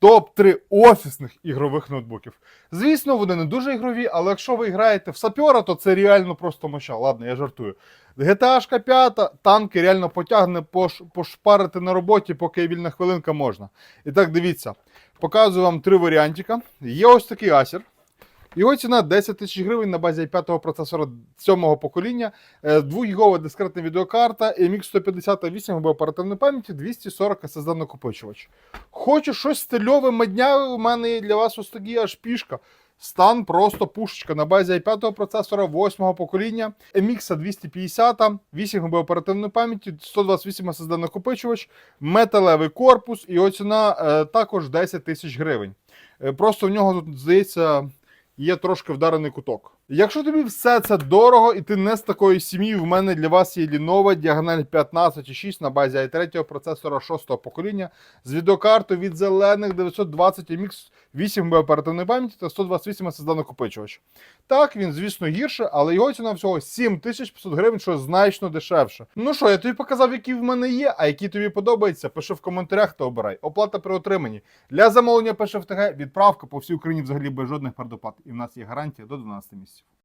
топ-3 офісних ігрових ноутбуків. Звісно, вони не дуже ігрові, але якщо ви граєте в сапера, то це реально просто моща. Ладно, я жартую. GTA 5, танки реально потягне пош, пошпарити на роботі, поки вільна хвилинка можна. І так, дивіться, показую вам три варіантика. Є ось такий Acer. Його ціна 10 тисяч гривень на базі i5 процесора 7-го покоління, 2-гігова дискретна відеокарта, MX 158 ГБ оперативної пам'яті, 240 SSD накопичувач. Хочу щось стильове, мадняве, у мене для вас ось такий аж пішка. Стан просто пушечка на базі i5 процесора 8-го покоління, MX 250, 8 ГБ оперативної пам'яті, 128 SSD накопичувач, металевий корпус, і його ціна е, також 10 тисяч гривень. Е, просто в нього тут, здається, є трошки вдарений куток. Якщо тобі все це дорого і ти не з такої сім'ї, в мене для вас є Lenovo діагональ 15,6 на базі i3 процесора 6-го покоління з відеокартою від зелених 920 MX 8 ГБ оперативної пам'яті та 128 SSD накопичувач. Так, він, звісно, гірше, але його ціна всього 7500 гривень, що значно дешевше. Ну що, я тобі показав, які в мене є, а які тобі подобаються, пиши в коментарях та обирай. Оплата при отриманні. Для замовлення пиши в ТГ, відправка по всій Україні взагалі без жодних передоплат. І в нас є гарантія до 12 місяців українців.